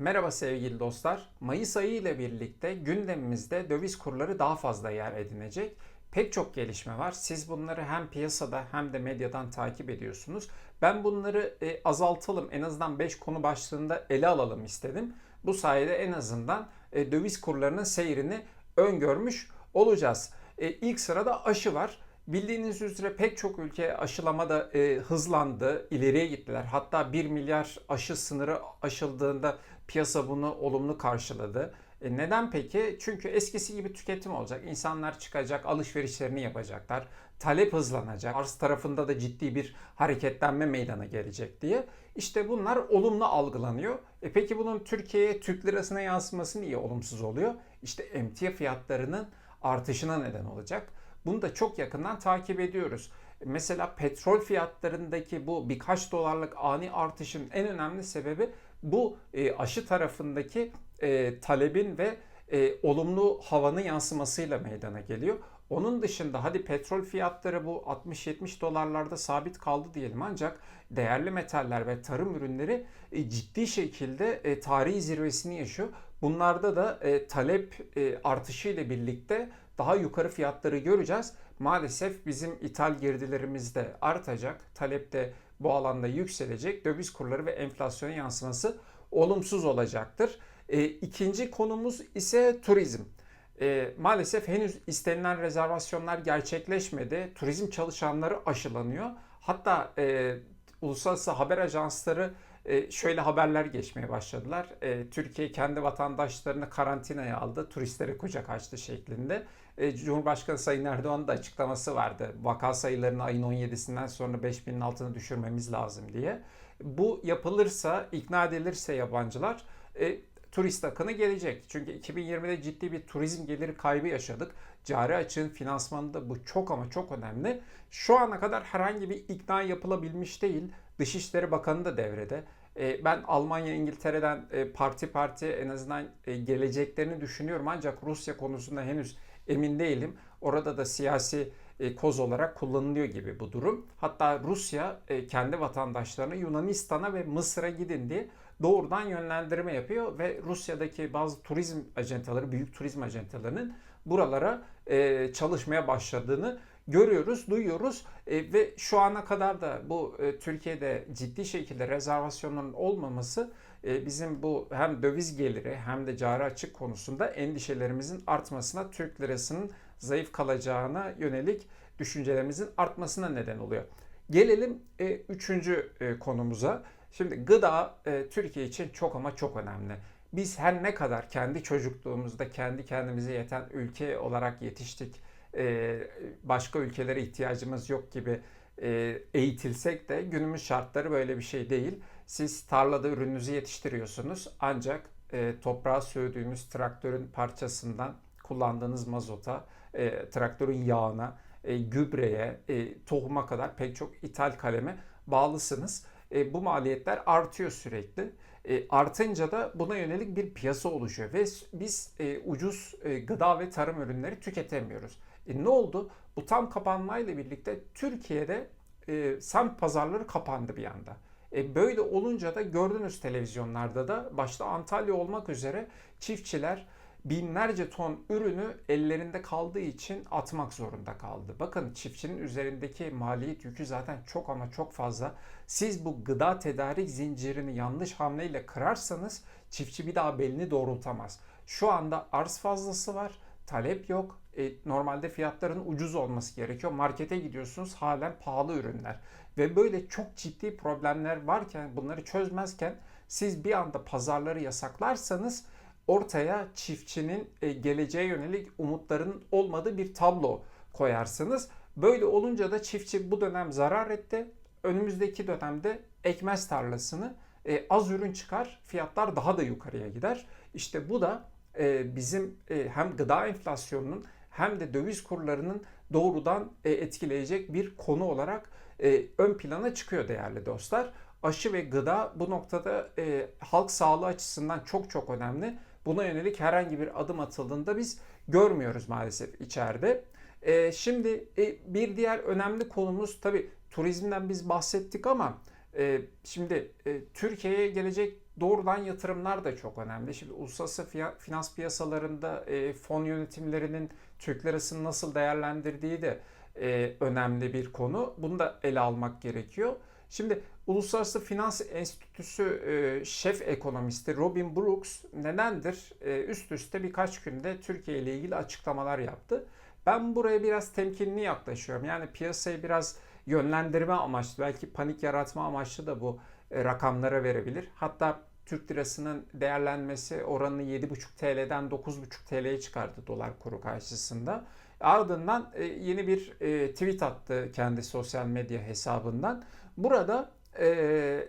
Merhaba sevgili dostlar. Mayıs ayı ile birlikte gündemimizde döviz kurları daha fazla yer edinecek. Pek çok gelişme var. Siz bunları hem piyasada hem de medyadan takip ediyorsunuz. Ben bunları e, azaltalım. En azından 5 konu başlığında ele alalım istedim. Bu sayede en azından e, döviz kurlarının seyrini öngörmüş olacağız. E, ilk sırada aşı var. Bildiğiniz üzere pek çok ülke aşılamada e, hızlandı, ileriye gittiler. Hatta 1 milyar aşı sınırı aşıldığında piyasa bunu olumlu karşıladı. E, neden peki? Çünkü eskisi gibi tüketim olacak. İnsanlar çıkacak, alışverişlerini yapacaklar. Talep hızlanacak. Arz tarafında da ciddi bir hareketlenme meydana gelecek diye. İşte bunlar olumlu algılanıyor. E peki bunun Türkiye'ye Türk lirasına yansıması niye olumsuz oluyor? İşte emtia fiyatlarının artışına neden olacak. Bunu da çok yakından takip ediyoruz. Mesela petrol fiyatlarındaki bu birkaç dolarlık ani artışın en önemli sebebi bu e, aşı tarafındaki e, talebin ve e, olumlu havanın yansımasıyla meydana geliyor. Onun dışında hadi petrol fiyatları bu 60-70 dolarlarda sabit kaldı diyelim ancak değerli metaller ve tarım ürünleri ciddi şekilde tarihi zirvesini yaşıyor. Bunlarda da talep artışı ile birlikte daha yukarı fiyatları göreceğiz. Maalesef bizim ithal girdilerimiz de artacak. Talep de bu alanda yükselecek. Döviz kurları ve enflasyon yansıması olumsuz olacaktır. E, ikinci konumuz ise turizm. E, maalesef henüz istenilen rezervasyonlar gerçekleşmedi. Turizm çalışanları aşılanıyor. Hatta e, uluslararası haber ajansları şöyle haberler geçmeye başladılar. E, Türkiye kendi vatandaşlarını karantinaya aldı, turistlere kucak açtı şeklinde. E, Cumhurbaşkanı Sayın Erdoğan'ın da açıklaması vardı. Vaka sayılarını ayın 17'sinden sonra 5000'in altına düşürmemiz lazım diye. Bu yapılırsa, ikna edilirse yabancılar turist akını gelecek. Çünkü 2020'de ciddi bir turizm geliri kaybı yaşadık. Cari açığın finansmanında bu çok ama çok önemli. Şu ana kadar herhangi bir ikna yapılabilmiş değil. Dışişleri Bakanı da devrede. Ben Almanya, İngiltere'den parti parti en azından geleceklerini düşünüyorum. Ancak Rusya konusunda henüz emin değilim. Orada da siyasi koz olarak kullanılıyor gibi bu durum. Hatta Rusya kendi vatandaşlarına Yunanistan'a ve Mısır'a gidin diye doğrudan yönlendirme yapıyor ve Rusya'daki bazı turizm ajantaları, büyük turizm ajantalarının buralara e, çalışmaya başladığını görüyoruz, duyuyoruz e, ve şu ana kadar da bu e, Türkiye'de ciddi şekilde rezervasyonların olmaması e, bizim bu hem döviz geliri hem de cari açık konusunda endişelerimizin artmasına, Türk lirasının zayıf kalacağına yönelik düşüncelerimizin artmasına neden oluyor. Gelelim e, üçüncü e, konumuza. Şimdi gıda e, Türkiye için çok ama çok önemli. Biz her ne kadar kendi çocukluğumuzda kendi kendimize yeten ülke olarak yetiştik, e, başka ülkelere ihtiyacımız yok gibi e, eğitilsek de günümüz şartları böyle bir şey değil. Siz tarlada ürününüzü yetiştiriyorsunuz ancak e, toprağa sövdüğünüz traktörün parçasından kullandığınız mazota, traktörün yağına, gübreye, tohuma kadar pek çok ithal kaleme bağlısınız bu maliyetler artıyor sürekli. Artınca da buna yönelik bir piyasa oluşuyor ve biz ucuz gıda ve tarım ürünleri tüketemiyoruz. E, ne oldu? Bu tam kapanmayla birlikte Türkiye'de e, semt pazarları kapandı bir anda. E, böyle olunca da gördünüz televizyonlarda da başta Antalya olmak üzere çiftçiler binlerce ton ürünü ellerinde kaldığı için atmak zorunda kaldı. Bakın çiftçinin üzerindeki maliyet yükü zaten çok ama çok fazla. Siz bu gıda tedarik zincirini yanlış hamleyle kırarsanız çiftçi bir daha belini doğrultamaz. Şu anda arz fazlası var, talep yok. E, normalde fiyatların ucuz olması gerekiyor. Markete gidiyorsunuz halen pahalı ürünler. Ve böyle çok ciddi problemler varken bunları çözmezken siz bir anda pazarları yasaklarsanız ortaya çiftçinin e, geleceğe yönelik umutların olmadığı bir tablo koyarsınız. Böyle olunca da çiftçi bu dönem zarar etti. Önümüzdeki dönemde ekmez tarlasını e, az ürün çıkar, fiyatlar daha da yukarıya gider. İşte bu da bizim hem gıda enflasyonunun hem de döviz kurlarının doğrudan etkileyecek bir konu olarak ön plana çıkıyor değerli dostlar. Aşı ve gıda bu noktada halk sağlığı açısından çok çok önemli buna yönelik herhangi bir adım atıldığında biz görmüyoruz maalesef içeride. E, şimdi e, bir diğer önemli konumuz tabi turizmden biz bahsettik ama e, şimdi e, Türkiye'ye gelecek doğrudan yatırımlar da çok önemli. Şimdi uluslararası finans piyasalarında e, fon yönetimlerinin Türk lirasını nasıl değerlendirdiği de e, önemli bir konu. Bunu da ele almak gerekiyor. Şimdi Uluslararası Finans Enstitüsü e, şef ekonomisti Robin Brooks nedendir üst üste birkaç günde Türkiye ile ilgili açıklamalar yaptı. Ben buraya biraz temkinli yaklaşıyorum. Yani piyasayı biraz yönlendirme amaçlı, belki panik yaratma amaçlı da bu rakamlara verebilir. Hatta Türk lirasının değerlenmesi oranını 7,5 TL'den 9,5 TL'ye çıkardı dolar kuru karşısında. Ardından e, yeni bir e, tweet attı kendi sosyal medya hesabından. Burada e,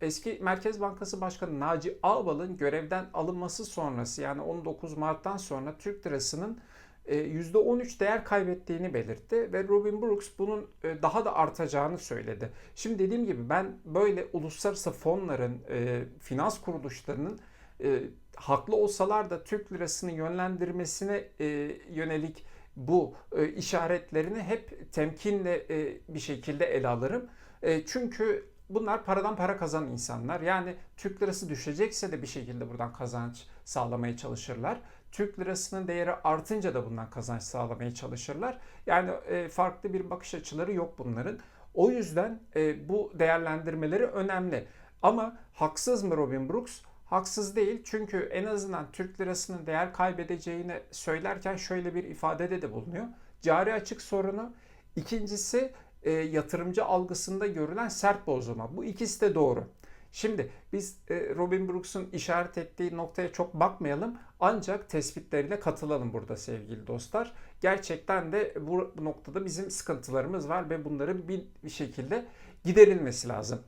eski Merkez Bankası Başkanı Naci Ağbal'ın görevden alınması sonrası yani 19 Mart'tan sonra Türk lirasının %13 değer kaybettiğini belirtti ve Robin Brooks bunun e, daha da artacağını söyledi. Şimdi dediğim gibi ben böyle uluslararası fonların, e, finans kuruluşlarının e, haklı olsalar da Türk lirasını yönlendirmesine e, yönelik bu e, işaretlerini hep temkinle e, bir şekilde ele alırım. E, çünkü bunlar paradan para kazanan insanlar. Yani Türk lirası düşecekse de bir şekilde buradan kazanç sağlamaya çalışırlar. Türk lirasının değeri artınca da bundan kazanç sağlamaya çalışırlar. Yani e, farklı bir bakış açıları yok bunların. O yüzden e, bu değerlendirmeleri önemli. Ama haksız mı Robin Brooks? Haksız değil çünkü en azından Türk lirasının değer kaybedeceğini söylerken şöyle bir ifadede de bulunuyor. Cari açık sorunu. İkincisi e, yatırımcı algısında görülen sert bozulma. Bu ikisi de doğru. Şimdi biz e, Robin Brooks'un işaret ettiği noktaya çok bakmayalım ancak tespitlerine katılalım burada sevgili dostlar. Gerçekten de bu noktada bizim sıkıntılarımız var ve bunların bir, şekilde giderilmesi lazım.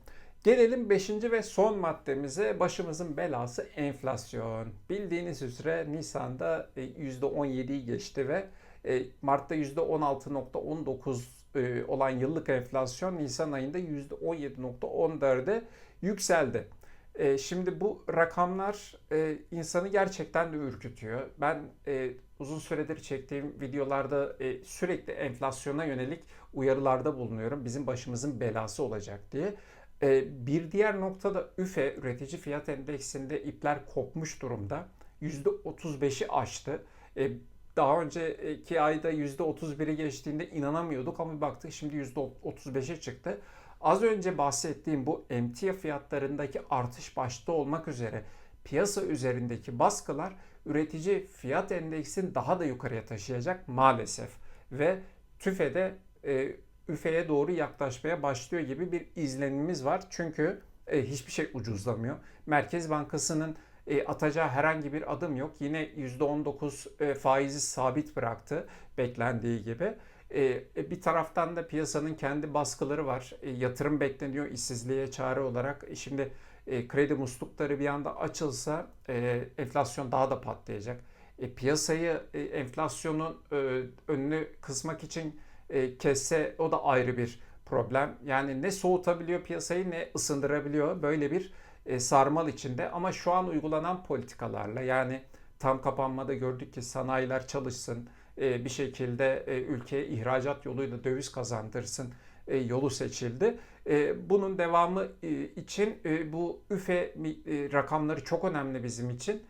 Gelelim 5. ve son maddemize başımızın belası enflasyon. Bildiğiniz üzere Nisan'da %17'yi geçti ve e, Mart'ta %16.19 e, olan yıllık enflasyon Nisan ayında %17.14'e yükseldi. E, şimdi bu rakamlar insanı gerçekten de ürkütüyor. Ben uzun süredir çektiğim videolarda sürekli enflasyona yönelik uyarılarda bulunuyorum. Bizim başımızın belası olacak diye. Bir diğer noktada üfe üretici fiyat endeksinde ipler kopmuş durumda. %35'i aştı. Daha önceki ayda %31'i geçtiğinde inanamıyorduk ama baktık şimdi %35'e çıktı. Az önce bahsettiğim bu emtia fiyatlarındaki artış başta olmak üzere piyasa üzerindeki baskılar üretici fiyat endeksini daha da yukarıya taşıyacak maalesef. Ve TÜFE'de e, üfeye doğru yaklaşmaya başlıyor gibi bir izlenimimiz var. Çünkü e, hiçbir şey ucuzlamıyor. Merkez Bankası'nın e, atacağı herhangi bir adım yok. Yine %19 e, faizi sabit bıraktı beklendiği gibi. E, e, bir taraftan da piyasanın kendi baskıları var. E, yatırım bekleniyor işsizliğe çare olarak. E, şimdi e, kredi muslukları bir anda açılsa e, enflasyon daha da patlayacak. E, piyasayı e, enflasyonun e, önünü kısmak için e, kesse o da ayrı bir problem. Yani ne soğutabiliyor piyasayı ne ısındırabiliyor. Böyle bir e, sarmal içinde ama şu an uygulanan politikalarla yani tam kapanmada gördük ki sanayiler çalışsın, e, bir şekilde e, ülkeye ihracat yoluyla döviz kazandırsın yolu seçildi. Bunun devamı için bu üfe rakamları çok önemli bizim için.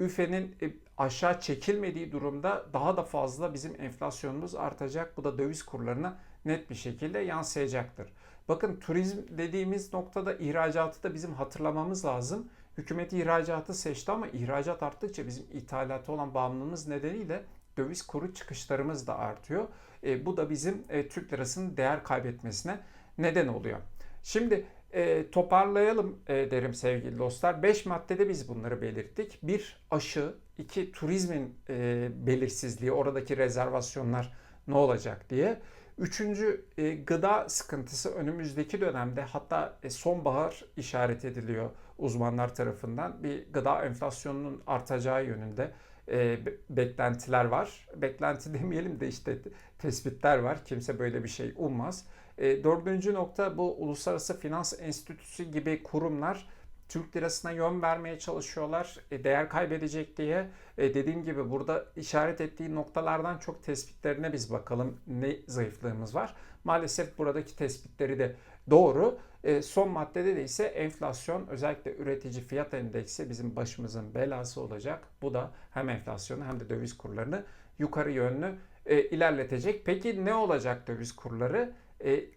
Üfe'nin aşağı çekilmediği durumda daha da fazla bizim enflasyonumuz artacak. Bu da döviz kurlarına net bir şekilde yansıyacaktır. Bakın turizm dediğimiz noktada ihracatı da bizim hatırlamamız lazım. Hükümet ihracatı seçti ama ihracat arttıkça bizim ithalata olan bağımlılığımız nedeniyle döviz kuru çıkışlarımız da artıyor. E, bu da bizim e, Türk lirasının değer kaybetmesine neden oluyor. Şimdi e, toparlayalım e, derim sevgili dostlar. 5 maddede biz bunları belirttik. Bir aşı, iki turizmin e, belirsizliği, oradaki rezervasyonlar ne olacak diye. Üçüncü e, gıda sıkıntısı önümüzdeki dönemde hatta e, sonbahar işaret ediliyor uzmanlar tarafından. Bir gıda enflasyonunun artacağı yönünde e, beklentiler var. Beklenti demeyelim de işte tespitler var. Kimse böyle bir şey ummaz. E, dördüncü nokta bu Uluslararası Finans Enstitüsü gibi kurumlar Türk lirasına yön vermeye çalışıyorlar. E, değer kaybedecek diye. E, dediğim gibi burada işaret ettiği noktalardan çok tespitlerine biz bakalım ne zayıflığımız var. Maalesef buradaki tespitleri de doğru. E, son maddede de ise enflasyon özellikle üretici fiyat endeksi bizim başımızın belası olacak. Bu da hem enflasyonu hem de döviz kurlarını yukarı yönlü ilerletecek. Peki ne olacak döviz kurları?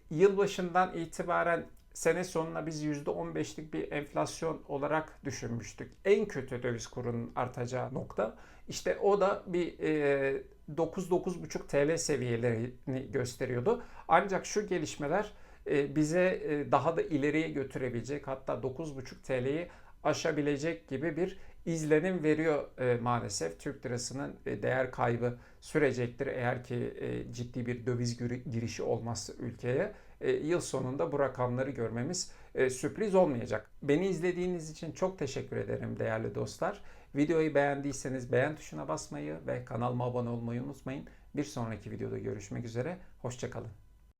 Yılbaşından itibaren sene sonuna biz %15'lik bir enflasyon olarak düşünmüştük. En kötü döviz kurunun artacağı nokta. İşte o da bir e, 9-9,5 TL seviyelerini gösteriyordu. Ancak şu gelişmeler e, bize e, daha da ileriye götürebilecek hatta 9,5 TL'yi aşabilecek gibi bir izlenim veriyor e, maalesef. Türk lirasının e, değer kaybı sürecektir eğer ki e, ciddi bir döviz giri- girişi olmazsa ülkeye. E, yıl sonunda bu rakamları görmemiz e, sürpriz olmayacak. Beni izlediğiniz için çok teşekkür ederim değerli dostlar. Videoyu beğendiyseniz beğen tuşuna basmayı ve kanalıma abone olmayı unutmayın. Bir sonraki videoda görüşmek üzere. Hoşçakalın.